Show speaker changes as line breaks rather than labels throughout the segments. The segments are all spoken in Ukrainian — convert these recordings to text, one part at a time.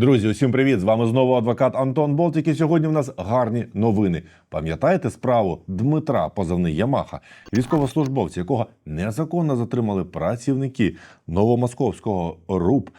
Друзі, усім привіт! З вами знову адвокат Антон Болтик. І сьогодні в нас гарні новини. Пам'ятаєте справу Дмитра, позивний Ямаха, військовослужбовця, якого незаконно затримали працівники новомосковського РУП,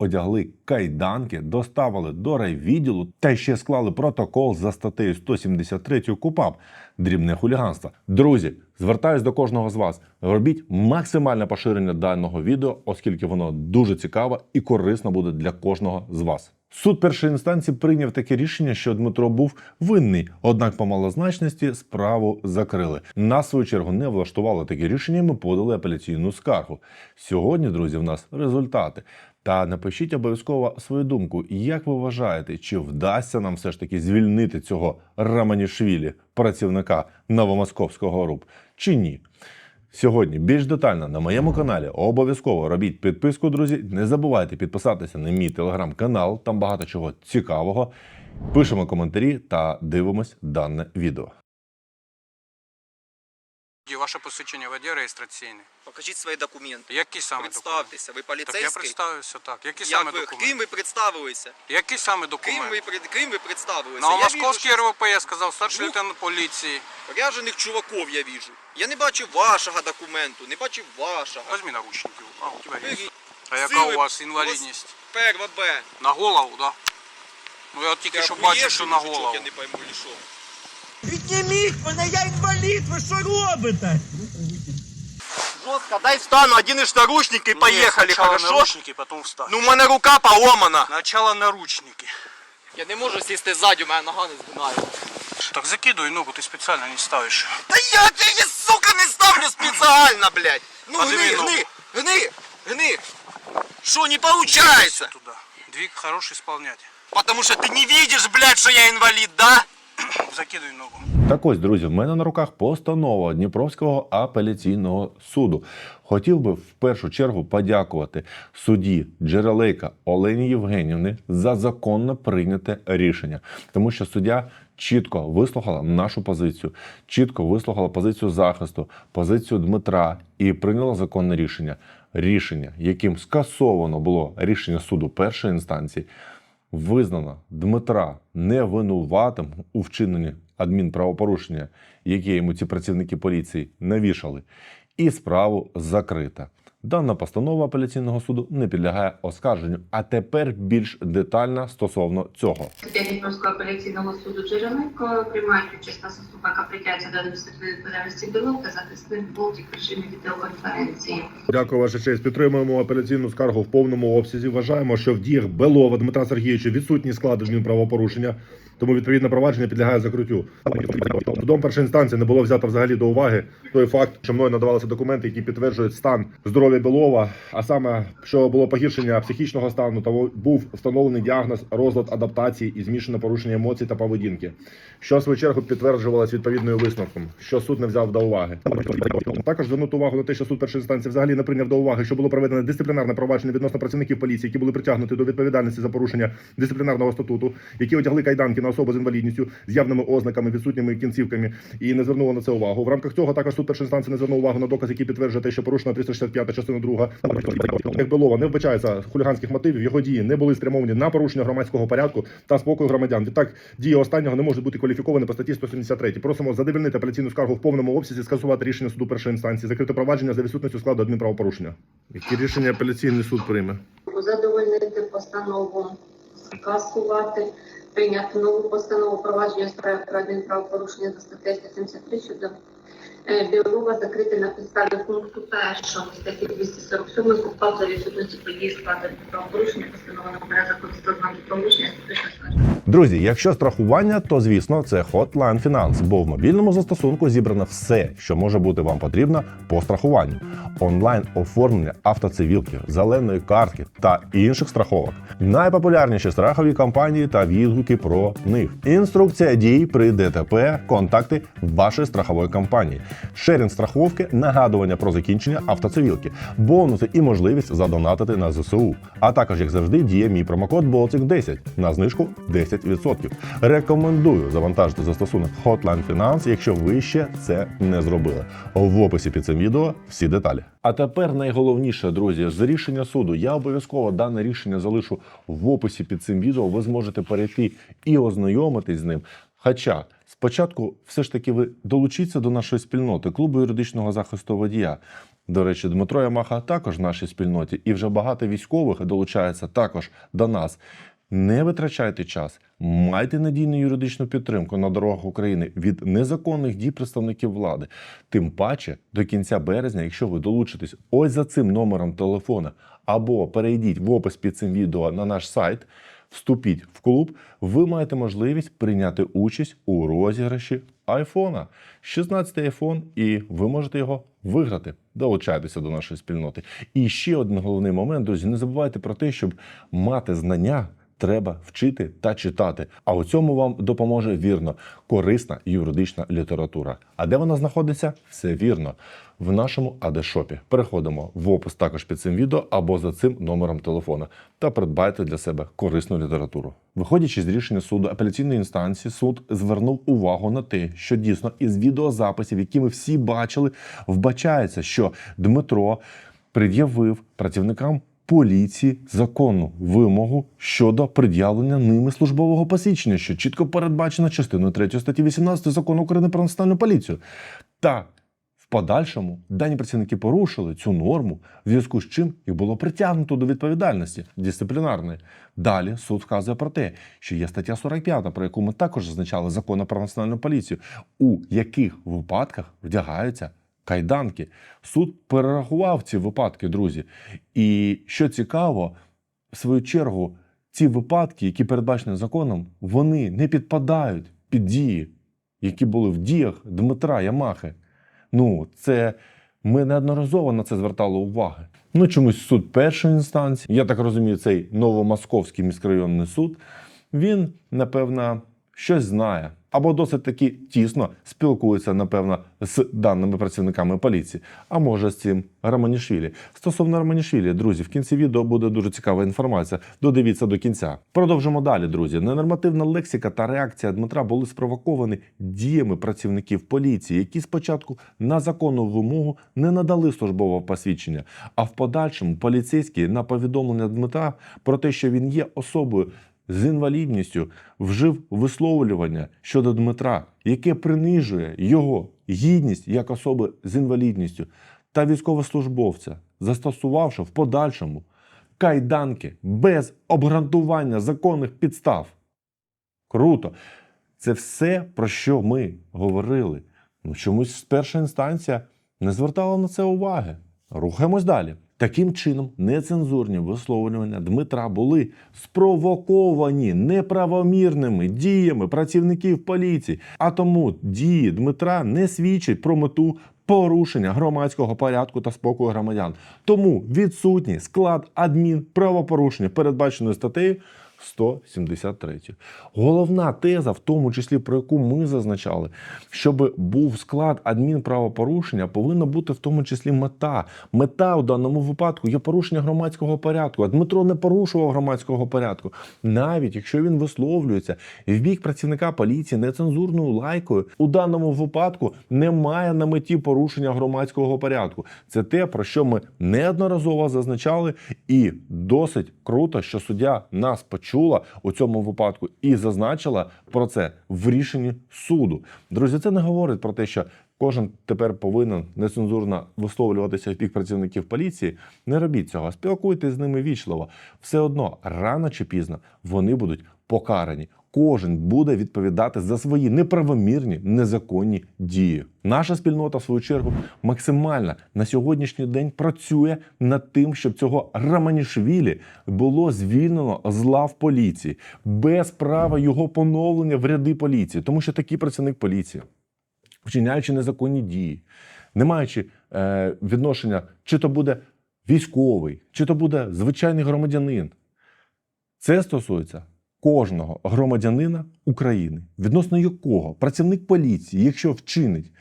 одягли кайданки, доставили до райвідділу та ще склали протокол за статтею 173 КУПАП дрібне хуліганство. Друзі, звертаюсь до кожного з вас. Робіть максимальне поширення даного відео, оскільки воно дуже цікаве і корисно буде для кожного з вас. Суд першої інстанції прийняв таке рішення, що Дмитро був винний, однак по малозначності справу закрили. На свою чергу не влаштувало таке рішення. Ми подали апеляційну скаргу. Сьогодні, друзі, в нас результати. Та напишіть обов'язково свою думку, як ви вважаєте, чи вдасться нам все ж таки звільнити цього Раманішвілі, працівника новомосковського РУП, чи ні? Сьогодні більш детально на моєму каналі обов'язково робіть підписку, друзі. Не забувайте підписатися на мій телеграм-канал, там багато чого цікавого. Пишемо коментарі та дивимось дане відео.
І Ваше посвідчення водія реєстраційне.
Покажіть свої документи.
Які саме?
Представтеся, ви
Так я
поліцейський?
представився так. Які
Як
саме
ви,
документи?
ким ви представилися?
Які саме
Ким ви,
документи?
ким ви представилися?
На
Я
московський
вижу,
РВП я сказав, старший
Двох-
лейтенант поліції.
Ряжених чуваків я вижу. Я не бачив вашого документу, не бачив вашого.
Возьми наручники. А, у тебе є. А яка
Сили-
у вас інвалідність?
Перва Б.
На голову, да? Ну я тільки що бачив, що на голову.
Я не пойму, що.
Підніміть мене, я інвалід, ви що робите?
Жорстко, дай встану, одінеш наручники і поїхали,
Сначала
хорошо?
наручники, потом встать.
Ну, в мене рука поломана.
Начало наручники.
Я не можу сісти ззаді, у мене нога не згинає.
Так закидуй ногу, ти спеціально не ставиш.
Та я її, сука, не ставлю спеціально, блядь. Ну,
Подиви
гни,
ногу.
гни, гни, гни. Що, не получается?
Туда. Двиг хороший исполнять.
Потому что ты не видишь, блядь, что я инвалид, да?
Закидуй ногу.
Так ось, друзі, в мене на руках постанова Дніпровського апеляційного суду. Хотів би в першу чергу подякувати судді Джерелейка Олені Євгенівни за законно прийняте рішення, тому що суддя чітко вислухала нашу позицію, чітко вислухала позицію захисту, позицію Дмитра і прийняла законне рішення. Рішення, яким скасовано було рішення суду першої інстанції, визнано Дмитра невинуватим у вчиненні адмінправопорушення, яке йому ці працівники поліції навішали, і справу закрита. Дана постанова апеляційного суду не підлягає оскарженню. А тепер більш детально стосовно цього.
Суддя Дніпровського апеляційного суду Джеренко приймають участь на яка притягується до адміністративної відповідальності білок та захисник Болтік в режимі відеоконференції.
Дякую, ваша честь. Підтримуємо апеляційну скаргу в повному обсязі. Вважаємо, що в діях Белова Дмитра Сергійовича відсутні склади адмінправопорушення, тому відповідне провадження підлягає закриттю. Судом першої інстанції не було взято взагалі до уваги той факт, що мною надавалися документи, які підтверджують стан здоров'я Белова, а саме що було погіршення психічного стану, та був встановлений діагноз розлад адаптації і змішане порушення емоцій та поведінки, що в свою чергу підтверджувалось відповідною висновком, що суд не взяв до уваги. Також звернути увагу на те, що суд першої інстанції взагалі не прийняв до уваги, що було проведено дисциплінарне провадження відносно працівників поліції, які були притягнуті до відповідальності за порушення дисциплінарного статуту, які одягли кайданки на особу з інвалідністю з явними ознаками, відсутніми кінцівками і не звернуло на це увагу. В рамках цього також суд першої інстанції не звернув увагу на доказ, який підтверджує те, що порушена 365 частина 2 як Белова не вбачається хуліганських мотивів. Його дії не були спрямовані на порушення громадського порядку та спокою громадян. Відтак дії останнього не можуть бути кваліфіковані по статті 173. Просимо задовільнити апеляційну скаргу в повному обсязі, скасувати рішення суду першої інстанції, закрити провадження за відсутністю складу адмінправопорушення. Які рішення апеляційний суд прийме?
Задовольнити постанову, скасувати, прийняти нову постанову провадження справи про адмінправопорушення за статтею 173 щодо Білорува закрити на підставі пункту першого статті 247 КУПАП за відсутності події складу правопорушення, постанова номера закону 102 порушення.
Друзі, якщо страхування, то звісно це Hotline Finance, бо в мобільному застосунку зібрано все, що може бути вам потрібно по страхуванню: онлайн оформлення автоцивілки, зеленої картки та інших страховок. Найпопулярніші страхові компанії та відгуки про них. Інструкція дій при ДТП, контакти вашої страхової компанії, шерінг страховки, нагадування про закінчення автоцивілки, бонуси і можливість задонатити на ЗСУ. А також, як завжди, діє мій промокод Baltic 10 на знижку 10%. 30%. Рекомендую завантажити застосунок Hotline Finance, якщо ви ще це не зробили. В описі під цим відео всі деталі. А тепер найголовніше, друзі, з рішення суду. Я обов'язково дане рішення залишу в описі під цим відео. Ви зможете перейти і ознайомитись з ним. Хоча спочатку все ж таки ви долучіться до нашої спільноти клубу юридичного захисту водія. До речі, Дмитро Ямаха також в нашій спільноті, і вже багато військових долучається також до нас. Не витрачайте час, майте надійну юридичну підтримку на дорогах України від незаконних дій представників влади. Тим паче до кінця березня, якщо ви долучитесь ось за цим номером телефона або перейдіть в опис під цим відео на наш сайт, вступіть в клуб, ви маєте можливість прийняти участь у розіграші айфона. 16 айфон, і ви можете його виграти. Долучайтеся до нашої спільноти. І ще один головний момент, друзі, не забувайте про те, щоб мати знання. Треба вчити та читати. А у цьому вам допоможе вірно корисна юридична література. А де вона знаходиться? Все вірно. В нашому адешопі. Переходимо в опис також під цим відео або за цим номером телефона та придбайте для себе корисну літературу. Виходячи з рішення суду апеляційної інстанції, суд звернув увагу на те, що дійсно із відеозаписів, які ми всі бачили, вбачається, що Дмитро пред'явив працівникам поліції законну вимогу щодо пред'явлення ними службового посвідчення, що чітко передбачено частиною 3 статті 18 закону України про національну поліцію. Та в подальшому дані працівники порушили цю норму, в зв'язку з чим їх було притягнуто до відповідальності дисциплінарної. Далі суд вказує про те, що є стаття 45, про яку ми також зазначали закону про національну поліцію, у яких випадках вдягаються кайданки. Суд перерахував ці випадки, друзі. І що цікаво, в свою чергу, ці випадки, які передбачені законом, вони не підпадають під дії, які були в діях Дмитра Ямахи. Ну, це ми неодноразово на це звертали уваги. Ну, чомусь суд першої інстанції, я так розумію, цей новомосковський міськрайонний суд, він, напевно, щось знає. Або досить таки тісно спілкується, напевно, з даними працівниками поліції, а може з цим Романішвілі. Стосовно Романішвілі, друзі, в кінці відео буде дуже цікава інформація. Додивіться до кінця. Продовжимо далі, друзі. Ненормативна лексика та реакція Дмитра були спровоковані діями працівників поліції, які спочатку на законну вимогу не надали службового посвідчення, а в подальшому поліцейський на повідомлення Дмитра про те, що він є особою з інвалідністю вжив висловлювання щодо Дмитра, яке принижує його гідність як особи з інвалідністю та військовослужбовця, застосувавши в подальшому кайданки без обґрунтування законних підстав. Круто. Це все, про що ми говорили. Ну, чомусь перша інстанція не звертала на це уваги. Рухаємось далі. Таким чином, нецензурні висловлювання Дмитра були спровоковані неправомірними діями працівників поліції. А тому дії Дмитра не свідчать про мету порушення громадського порядку та спокою громадян. Тому відсутній склад адмінправопорушення, передбаченої статтею 173. Головна теза, в тому числі про яку ми зазначали, щоб був склад адмінправопорушення, повинна бути в тому числі мета. Мета у даному випадку є порушення громадського порядку. А Дмитро не порушував громадського порядку. Навіть якщо він висловлюється в бік працівника поліції нецензурною лайкою, у даному випадку немає на меті порушення громадського порядку. Це те, про що ми неодноразово зазначали, і досить круто, що суддя нас почула у цьому випадку і зазначила про це в рішенні суду. Друзі, це не говорить про те, що кожен тепер повинен нецензурно висловлюватися в бік працівників поліції. Не робіть цього, спілкуйтесь з ними вічливо. Все одно рано чи пізно вони будуть покарані. Кожен буде відповідати за свої неправомірні незаконні дії. Наша спільнота, в свою чергу, максимально на сьогоднішній день працює над тим, щоб цього Раманішвілі було звільнено з лав поліції без права його поновлення в ряди поліції, тому що такий працівник поліції, вчиняючи незаконні дії, не маючи е, відношення, чи то буде військовий, чи то буде звичайний громадянин. Це стосується кожного громадянина України, відносно якого працівник поліції, якщо вчинить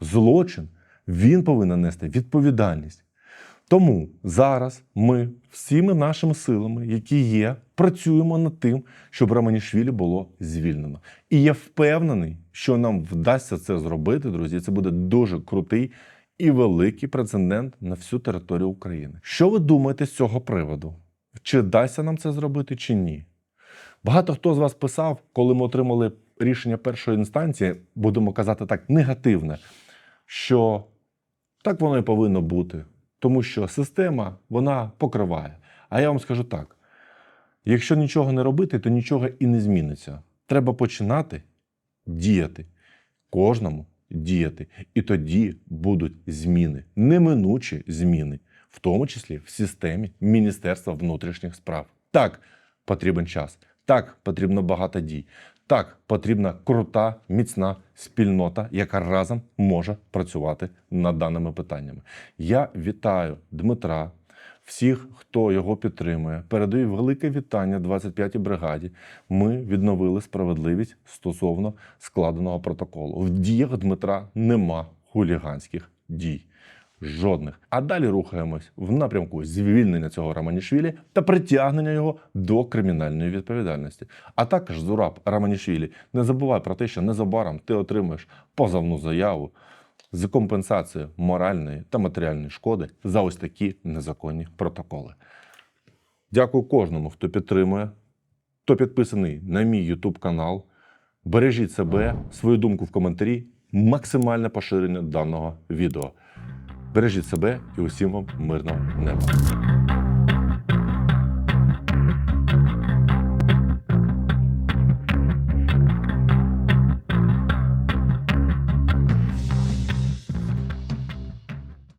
злочин, він повинен нести відповідальність. Тому зараз ми всіми нашими силами, які є, працюємо над тим, щоб Романішвілі було звільнено. І я впевнений, що нам вдасться це зробити, друзі. Це буде дуже крутий і великий прецедент на всю територію України. Що ви думаєте з цього приводу? Чи вдасться нам це зробити, чи ні? Багато хто з вас писав, коли ми отримали рішення першої інстанції, будемо казати так, негативне, що так воно і повинно бути, тому що система вона покриває. А я вам скажу так: якщо нічого не робити, то нічого і не зміниться. Треба починати діяти, кожному діяти. І тоді будуть зміни, неминучі зміни, в тому числі в системі Міністерства внутрішніх справ. Так, потрібен час. Так, потрібно багато дій. Так, потрібна крута, міцна спільнота, яка разом може працювати над даними питаннями. Я вітаю Дмитра, всіх, хто його підтримує. Передаю велике вітання 25-й бригаді. Ми відновили справедливість стосовно складеного протоколу. В діях Дмитра нема хуліганських дій. Жодних. А далі рухаємось в напрямку звільнення цього Романішвілі та притягнення його до кримінальної відповідальності. А також Зураб Романішвілі, не забувай про те, що незабаром ти отримаєш позовну заяву з компенсацією моральної та матеріальної шкоди за ось такі незаконні протоколи. Дякую кожному, хто підтримує, хто підписаний на мій YouTube канал. Бережіть себе, свою думку в коментарі, максимальне поширення даного відео. Бережіть себе і усім вам мирного неба.